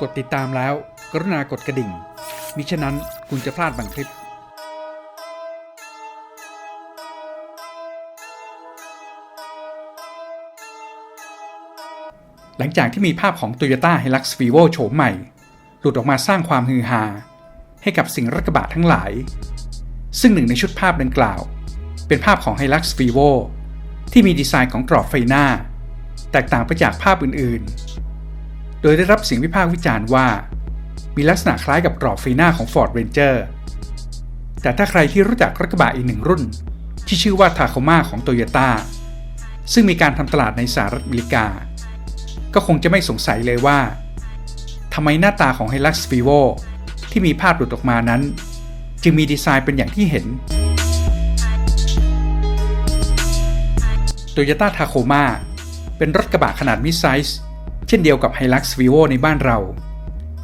กดติดตามแล้ว กรุณากดกระดิ่ง มิฉะนั้นคุณจะพลาดบางคลิป หลังจากที่มีภาพของ Toyota Hilux Vivo โฉมใหม่ หลุดออกมาสร้างความฮือฮา ให้กับสิ่งรถกระบะทั้งหลาย ซึ่งหนึ่งในชุดภาพดังกล่าว เป็นภาพของ Hilux Vivo ที่มีดีไซน์ของกรอบไฟหน้า แตกต่างไปจากภาพอื่นๆ โดยได้รับเสียงวิพากษ์วิจารณ์ว่า มีลักษณะคล้ายกับกรอบไฟหน้าของ Ford Ranger แต่ถ้าใครที่รู้จักรถกระบะอีกหนึ่งรุ่น ที่ชื่อว่า Tacoma ของ Toyota ซึ่งมีการทำตลาดในสหรัฐอเมริกา ก็คงจะไม่สงสัยเลยว่าทำไมหน้าตาของ Hilux Vivo ที่มีภาพหลุดออกมานั้น จึงมีดีไซน์เป็นอย่างที่เห็น Toyota Tacoma เป็นรถกระบะขนาดมิดไซส์ เช่นเดียวกับ Hilux Vivo ในบ้านเรา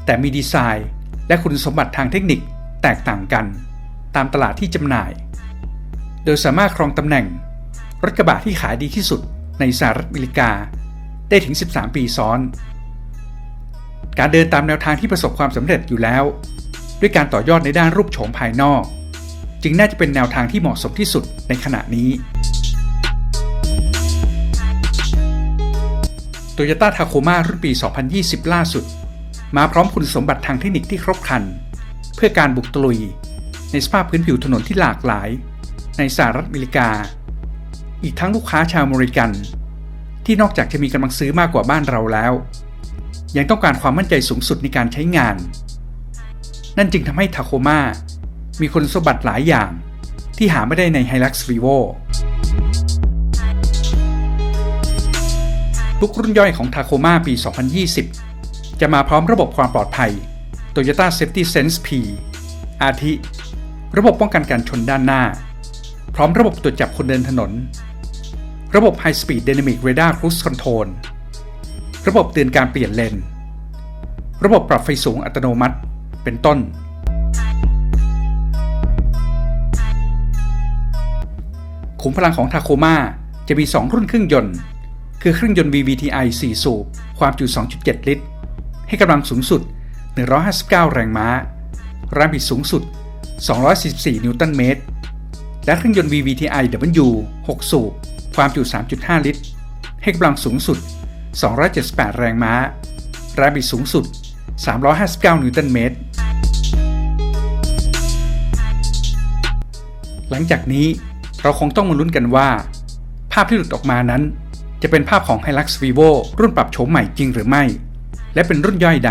แต่มีดีไซน์และคุณสมบัติทางเทคนิคแตกต่างกัน ตามตลาดที่จำหน่าย โดยสามารถครองตำแหน่ง รถกระบะที่ขายดีที่สุดในสหรัฐอเมริกา ได้ถึง 13 ปีซ้อน การเดินตามแนวทางที่ประสบความสำเร็จอยู่แล้ว ด้วยการต่อยอดในด้านรูปโฉมภายนอก จึงน่าจะเป็นแนวทางที่เหมาะสมที่สุดในขณะนี้ Toyota Tacoma รุ่นปี 2020 ล่าสุด มาพร้อมคุณสมบัติทางเทคนิคที่ครบครัน เพื่อการบุกตลุย ในสภาพพื้นผิวถนนที่หลากหลาย ในสหรัฐอเมริกา อีกทั้งลูกค้าชาวอเมริกัน ที่นอกจากจะมีกำลังซื้อมากกว่าบ้านเราแล้ว ยังต้องการความมั่นใจสูงสุดในการใช้งาน นั่นจึงทำให้ Tacoma มีคุณสมบัติหลายอย่างที่หาไม่ได้ใน Hilux Vivo ทุกรุ่นย่อยของ Tacoma ปี 2020 จะมาพร้อมระบบความปลอดภัย Toyota Safety Sense P อาทิ ระบบป้องกันการชนด้านหน้า พร้อมระบบตรวจจับคนเดินถนน ระบบ High Speed Dynamic Radar Cruise Control ระบบเตือนการเปลี่ยนเลน ระบบปรับไฟสูงอัตโนมัติ เป็นต้น ขุมพลังของ Tacoma จะมี 2 รุ่นเครื่องยนต์ คือเครื่องยนต์ VVTi 4 สูบ ความจุ 2.7 ลิตร ให้กำลังสูงสุด 159 แรงม้า แรงบิดสูงสุด 244 นิวตันเมตร และเครื่องยนต์ VVTi W 6 สูบ ความจุ 3.5 ลิตร ให้กำลังสูงสุด 278 แรงม้า แรงบิดสูงสุด 359 นิวตันเมตร หลังจากนี้เราคงต้องมาลุ้นกันว่า ภาพที่หลุดออกมานั้น จะเป็นภาพของ Hilux Vivo รุ่นปรับโฉมใหม่จริงหรือไม่ และเป็นรุ่นย่อยใด